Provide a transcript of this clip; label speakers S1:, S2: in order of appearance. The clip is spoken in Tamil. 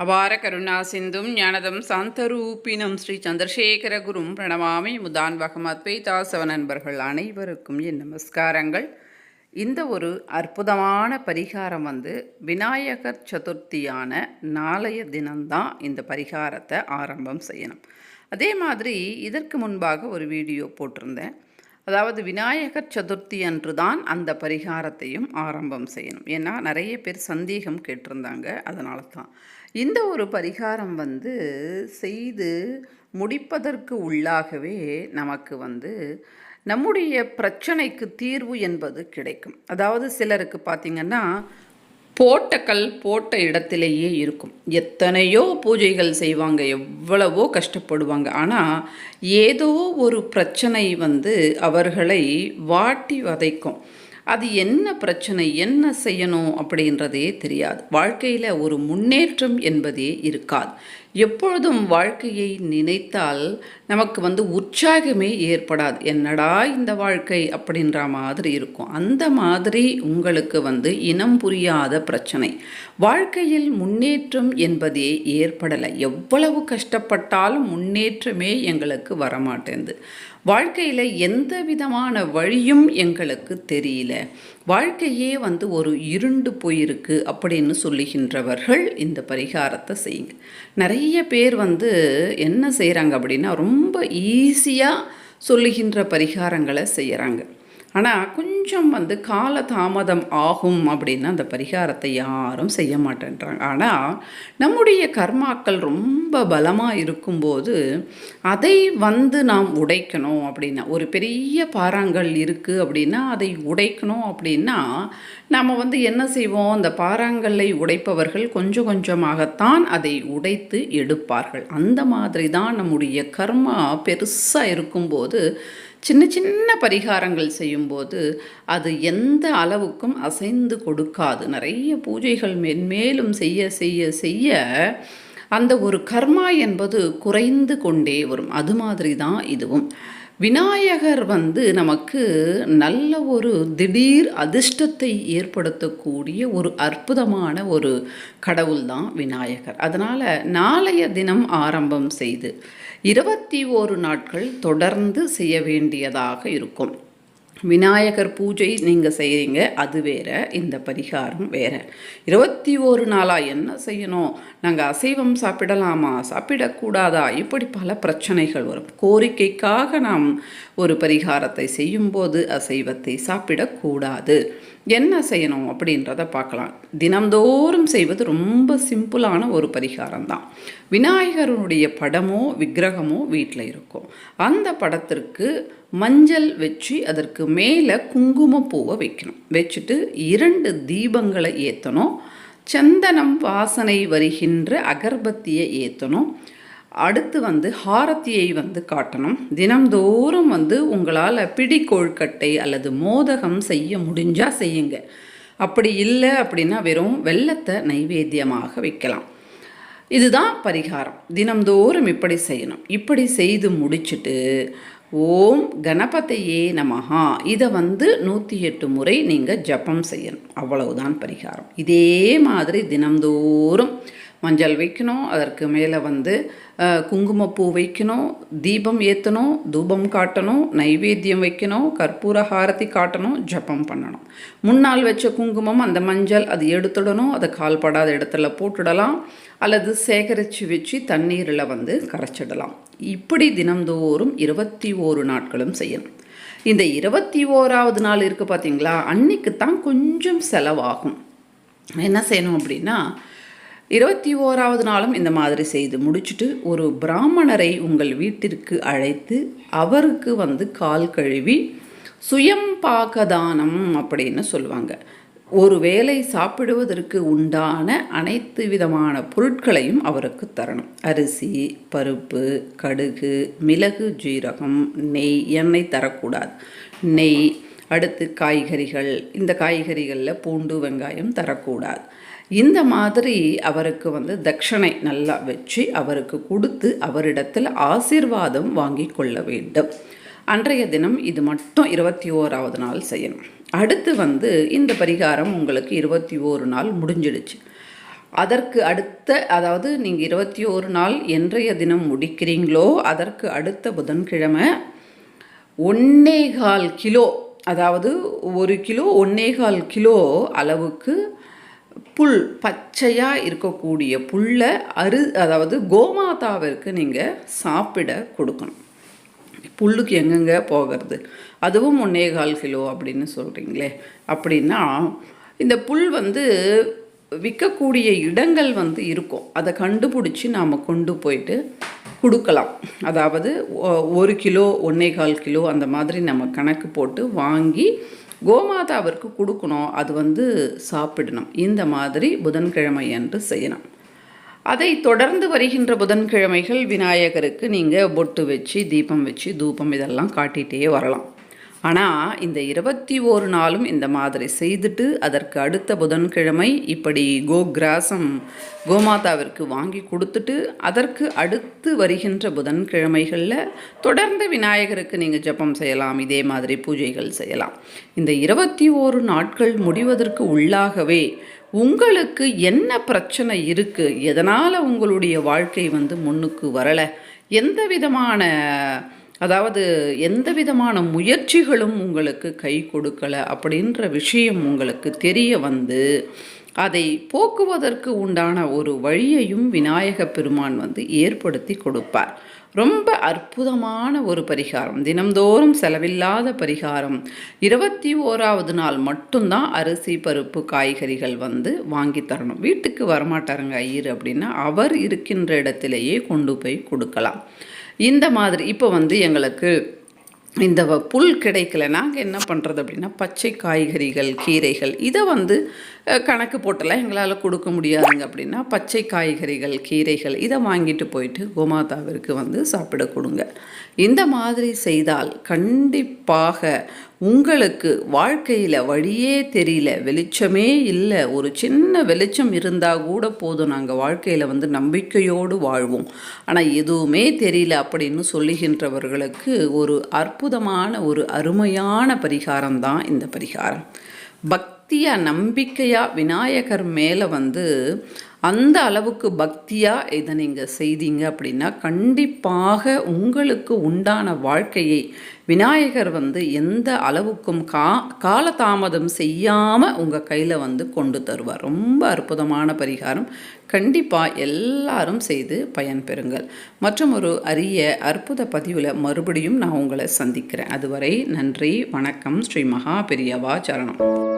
S1: அபார கருணா சிந்தும் ஞானதம் சாந்தரூபினம் ஸ்ரீ சந்திரசேகர குரும் பிரணமாமி முதான் வகமத்வைதாசவ நண்பர்கள் அனைவருக்கும் என் நமஸ்காரங்கள். இந்த ஒரு அற்புதமான பரிகாரம் வந்து விநாயகர் சதுர்த்தியான நாளைய தினம்தான் இந்த பரிகாரத்தை ஆரம்பம் செய்யணும். அதே மாதிரி இதற்கு முன்பாக ஒரு வீடியோ போட்டிருந்தேன். அதாவது விநாயகர் சதுர்த்தி அன்று தான் அந்த பரிகாரத்தையும் ஆரம்பம் செய்யணும். ஏன்னா நிறைய பேர் சந்தேகம் கேட்டிருந்தாங்க. அதனால தான் இந்த ஒரு பரிகாரம் வந்து செய்து முடிப்பதற்கு உள்ளாகவே நமக்கு வந்து நம்முடைய பிரச்சனைக்கு தீர்வு என்பது கிடைக்கும். அதாவது சிலருக்கு பார்த்திங்கன்னா போட்ட கல் போட்ட இடத்திலேயே இருக்கும். எத்தனையோ பூஜைகள் செய்வாங்க எவ்வளவோ கஷ்டப்படுவாங்க. ஆனால் ஏதோ ஒரு பிரச்சனை வந்து அவர்களை வாட்டி வதைக்கும். அது என்ன பிரச்சனை என்ன செய்யணும் அப்படின்றதே தெரியாது. வாழ்க்கையில் ஒரு முன்னேற்றம் என்பதே இருக்காது. எப்பொழுதும் வாழ்க்கையை நினைத்தால் நமக்கு வந்து உற்சாகமே ஏற்படாது. என்னடா இந்த வாழ்க்கை? அப்படின்ற மாதிரி இருக்கும். அந்த மாதிரி உங்களுக்கு வந்து இனம் புரியாத பிரச்சனை. வாழ்க்கையில் முன்னேற்றம் என்பதே ஏற்படலை. எவ்வளவு கஷ்டப்பட்டாலும் முன்னேற்றமே எங்களுக்கு வரமாட்டேங்குது. வாழ்க்கையில் எந்த விதமான வழியும் எங்களுக்கு தெரியல. வாழ்க்கையே வந்து ஒரு இருண்டு போயிருக்கு அப்படின்னு சொல்லுகின்றவர்கள் இந்த பரிகாரத்தை செய்யுங்க. நிறைய பேர் வந்து என்ன செய்கிறாங்க அப்படின்னா ரொம்ப ஈஸியாக சொல்லுகின்ற பரிகாரங்களை செய்கிறாங்க ஆனால் கொஞ்சம் வந்து கால தாமதம் ஆகும் அப்படின்னு அந்த பரிகாரத்தை யாரும் செய்ய மாட்டேன்றாங்க. ஆனால் நம்முடைய கர்மாக்கள் ரொம்ப பலமாக இருக்கும்போது அதை வந்து நாம் உடைக்கணும் அப்படின்னா ஒரு பெரிய பாறாங்கல் இருக்குது அப்படின்னா அதை உடைக்கணும் அப்படின்னா நாம் வந்து என்ன செய்வோம்? அந்த பாறாங்கல்லை உடைப்பவர்கள் கொஞ்சம் கொஞ்சமாகத்தான் அதை உடைத்து எடுப்பார்கள். அந்த மாதிரி தான் நம்முடைய கர்மா பெருசாக இருக்கும்போது சின்ன சின்ன பரிகாரங்கள் செய்யும்போது அது எந்த அளவுக்கும் அசைந்து கொடுக்காது. நிறைய பூஜைகள் மென்மேலும் செய்ய செய்ய செய்ய அந்த ஒரு கர்மா என்பது குறைந்து கொண்டே வரும். அது மாதிரி தான் இதுவும். விநாயகர் வந்து நமக்கு நல்ல ஒரு திடீர் அதிர்ஷ்டத்தை ஏற்படுத்தக்கூடிய ஒரு அற்புதமான ஒரு கடவுள் தான் விநாயகர். அதனால் நாளைய தினம் ஆரம்பம் செய்து இருபத்தி ஓரு நாட்கள் தொடர்ந்து செய்ய வேண்டியதாக இருக்கும். விநாயகர் பூஜை நீங்கள் செய்கிறீங்க அது வேற இந்த பரிகாரம் வேற. இருபத்தி ஒரு நாளாக என்ன செய்யணும்? நாங்கள் அசைவம் சாப்பிடலாமா? சாப்பிடக்கூடாதா? இப்படி பல பிரச்சனைகள் வரும். கோரிக்கைக்காக நாம் ஒரு பரிகாரத்தை செய்யும்போது அசைவத்தை சாப்பிடக்கூடாது. என்ன செய்யணும் அப்படின்றத பார்க்கலாம். தினந்தோறும் செய்வது ரொம்ப சிம்பிளான ஒரு பரிகாரம் தான் விநாயகருடைய படமோ விக்கிரகமோ வீட்டில் இருக்கும். அந்த படத்திற்கு மஞ்சள் வச்சு அதற்கு மேலே குங்குமப்பூவை வைக்கணும். வச்சுட்டு இரண்டு தீபங்களை ஏற்றணும் சந்தனம் வாசனை வருகின்ற அகர்பத்தியை ஏற்றணும் அடுத்து வந்து ஹாரத்தியை வந்து காட்டணும். தினம்தோறும் வந்து உங்களால் பிடி கொழுக்கட்டை அல்லது மோதகம் செய்ய முடிஞ்சால் செய்யுங்க. அப்படி இல்லை அப்படின்னா வெறும் வெள்ளத்தை நைவேத்தியமாக வைக்கலாம். இதுதான் பரிகாரம். தினம்தோறும் இப்படி செய்யணும். இப்படி செய்து முடிச்சுட்டு ஓம் கணபதையே நமஹா. இதை வந்து நூற்றி எட்டு முறை நீங்கள் ஜபம் செய்யணும். அவ்வளவுதான் பரிகாரம். இதே மாதிரி தினம்தோறும் மஞ்சள் வைக்கணும் அதற்கு மேலே வந்து குங்குமப்பூ வைக்கணும் தீபம் ஏற்றணும் தூபம் காட்டணும் நைவேத்தியம் வைக்கணும் கற்பூர ஹாரதி காட்டணும் ஜபம் பண்ணணும். முன்னால் வச்ச குங்குமம் அந்த மஞ்சள் அது எடுத்துடணும் அதை கால்படாத இடத்துல போட்டுடலாம் அல்லது சேகரித்து வச்சு தண்ணீரில் வந்து கரைச்சிடலாம். இப்படி தினந்தோறும் இருபத்தி ஓரு நாட்களும் செய்யணும். இந்த இருபத்தி ஓராவது நாள் இருக்குது பார்த்தீங்களா அன்னைக்கு தான் கொஞ்சம் செலவாகும். என்ன செய்யணும் அப்படின்னா இருபத்தி ஓராவது நாளும் இந்த மாதிரி செய்து முடிச்சுட்டு ஒரு பிராமணரை உங்கள் வீட்டிற்கு அழைத்து அவருக்கு வந்து கால் கழுவி சுயம் பாகதானம் அப்படின்னு சொல்லுவாங்க. ஒரு வேலை சாப்பிடுவதற்கு உண்டான அனைத்து விதமான பொருட்களையும் அவருக்கு தரணும். அரிசி பருப்பு கடுகு மிளகு ஜீரகம் நெய் எண்ணெய் தரக்கூடாது. நெய் அடுத்து காய்கறிகள் இந்த காய்கறிகளில் பூண்டு வெங்காயம் தரக்கூடாது. இந்த மாதிரி அவருக்கு வந்து தட்சணை நல்லா வச்சு அவருக்கு கொடுத்து அவரிடத்தில் ஆசீர்வாதம் வாங்கி கொள்ள வேண்டும். அன்றைய தினம் இது மட்டும் இருபத்தி ஓராவது நாள் செய்யணும். அடுத்து வந்து இந்த பரிகாரம் உங்களுக்கு இருபத்தி ஓரு நாள் முடிஞ்சிடுச்சு. அதற்கு அடுத்த அதாவது நீங்கள் இருபத்தி ஒரு நாள் என்றைய தினம் முடிக்கிறீங்களோ அதற்கு அடுத்த புதன்கிழமை ஒன்னேகால் கிலோ அதாவது ஒரு கிலோ ஒன்னேகால் கிலோ அளவுக்கு புல் பச்சையாக இருக்கக்கூடிய புல்லை அரு அதாவது கோமாதாவிற்கு நீங்கள் சாப்பிட கொடுக்கணும். புல்லுக்கு எங்கெங்கே போகிறது? அதுவும் ஒன்றே கால் கிலோ அப்படின்னு சொல்கிறீங்களே அப்படின்னா இந்த புல் வந்து விற்கக்கூடிய இடங்கள் வந்து இருக்கும். அதை கண்டுபிடிச்சி நாம் கொண்டு போயிட்டு கொடுக்கலாம். அதாவது ஒரு கிலோ ஒன்னே கால் கிலோ அந்த மாதிரி நம்ம கணக்கு போட்டு வாங்கி கோமாதாவிற்கு கொடுக்கணும் அது வந்து சாப்பிடணும். இந்த மாதிரி புதன்கிழமை அன்று செய்யணும். அதை தொடர்ந்து வருகின்ற புதன்கிழமைகள் விநாயகருக்கு நீங்கள் பொட்டு வச்சு தீபம் வச்சு தூபம் இதெல்லாம் காட்டிகிட்டே வரலாம். ஆனால் இந்த இருபத்தி ஓரு நாளும் இந்த மாதிரி செய்துட்டு அதற்கு அடுத்த புதன்கிழமை இப்படி கோகிராசம் கோமாதாவிற்கு வாங்கி கொடுத்துட்டு அதற்கு அடுத்து வருகின்ற புதன்கிழமைகளில் தொடர்ந்து விநாயகருக்கு நீங்கள் ஜெபம் செய்யலாம் இதே மாதிரி பூஜைகள் செய்யலாம். இந்த இருபத்தி ஓரு நாட்கள் முடிவதற்கு உள்ளாகவே உங்களுக்கு என்ன பிரச்சனை இருக்குது எதனால் உங்களுடைய வாழ்க்கை வந்து முன்னுக்கு வரலை? எந்த விதமான அதாவது எந்த விதமான முயற்சிகளும் உங்களுக்கு கை கொடுக்கலை அப்படின்ற விஷயம் உங்களுக்கு தெரிய வந்து அதை போக்குவதற்கு உண்டான ஒரு வழியையும் விநாயக பெருமான் வந்து ஏற்படுத்தி கொடுப்பார். ரொம்ப அற்புதமான ஒரு பரிகாரம். தினம்தோறும் செலவில்லாத பரிகாரம். இருபத்தி ஓராவது நாள் மட்டும்தான் அரிசி பருப்பு காய்கறிகள் வந்து வாங்கி தரணும். வீட்டுக்கு வரமாட்டாருங்க ஐயர் அப்படின்னா அவர் இருக்கின்ற இடத்திலேயே கொண்டு போய் கொடுக்கலாம். இந்த மாதிரி இப்போ வந்து எங்களுக்கு இந்த புல் கிடைக்கல. நாங்கள் என்ன பண்ணுறது அப்படின்னா பச்சை காய்கறிகள் கீரைகள் இதை வந்து கணக்கு போட்டெல்லாம் எங்களால் கொடுக்க முடியாதுங்க அப்படின்னா பச்சை காய்கறிகள் கீரைகள் இதை வாங்கிட்டு போயிட்டு கோமாதாவிற்கு வந்து சாப்பிட கொடுங்க. இந்த மாதிரி செய்தால் கண்டிப்பாக உங்களுக்கு வாழ்க்கையில் வழியே தெரியல வெளிச்சமே இல்லை. ஒரு சின்ன வெளிச்சம் இருந்தால் கூட போதும். நாங்கள் வாழ்க்கையில் வந்து நம்பிக்கையோடு வாழ்வோம். ஆனால் எதுவுமே தெரியல அப்படின்னு சொல்லுகின்றவர்களுக்கு ஒரு அற்புதமான ஒரு அருமையான பரிகாரம் தான் இந்த பரிகாரம். பக்தியாக நம்பிக்கையாக விநாயகர் மேலே வந்து அந்த அளவுக்கு பக்தியாக இதை நீங்கள் செய்தீங்க அப்படின்னா கண்டிப்பாக உங்களுக்கு உண்டான வாழ்க்கையை விநாயகர் வந்து எந்த அளவுக்கும் கா காலதாமதம் செய்யாமல் உங்கள் கையில் வந்து கொண்டு தருவார். ரொம்ப அற்புதமான பரிகாரம். கண்டிப்பாக எல்லாரும் செய்து பயன்பெறுங்கள் மற்றும் ஒரு அரிய அற்புத பதிவில் மறுபடியும் நான் உங்களை சந்திக்கிறேன். அதுவரை நன்றி வணக்கம். ஸ்ரீ மகா பெரியவா சரணம்.